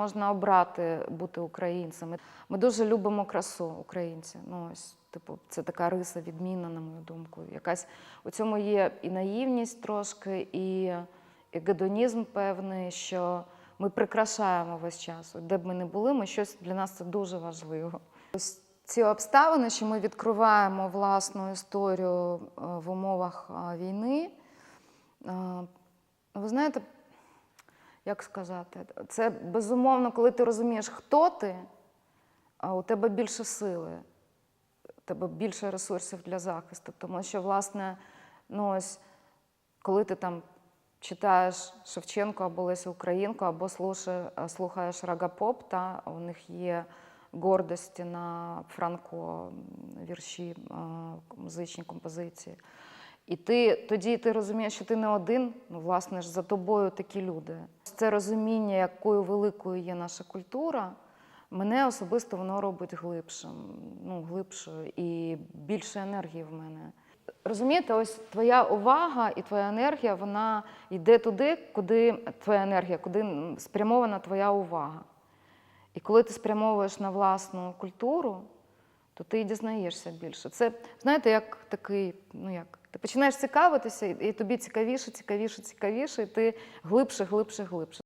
Можна обрати бути українцем. Ми дуже любимо красу українці. Ну ось, типу, це така риса відмінна, на мою думку. Якась у цьому є і наївність трошки, і, і гедонізм певний, що ми прикрашаємо весь час. Де б ми не були, ми щось для нас це дуже важливо. Ось ці обставини, що ми відкриваємо власну історію е, в умовах е, війни. е, Ви знаєте, як сказати, це безумовно, коли ти розумієш, хто ти, а у тебе більше сили, у тебе більше ресурсів для захисту. Тому що, власне, ну ось, коли ти там читаєш Шевченко або Лесю Українку, або слухаєш рагапоп, та у них є гордості на Франко вірші, музичні композиції. І ти тоді ти розумієш, що ти не один, ну, власне ж, за тобою такі люди. Це розуміння, якою великою є наша культура, мене особисто воно робить глибшим, ну, глибшою і більше енергії в мене. Розумієте, ось твоя увага і твоя енергія, вона йде туди, куди твоя енергія, куди спрямована твоя увага. І коли ти спрямовуєш на власну культуру, то ти дізнаєшся більше. Це, знаєте, як такий, ну як, ти починаєш цікавитися, і тобі цікавіше, цікавіше, цікавіше, і ти глибше, глибше, глибше.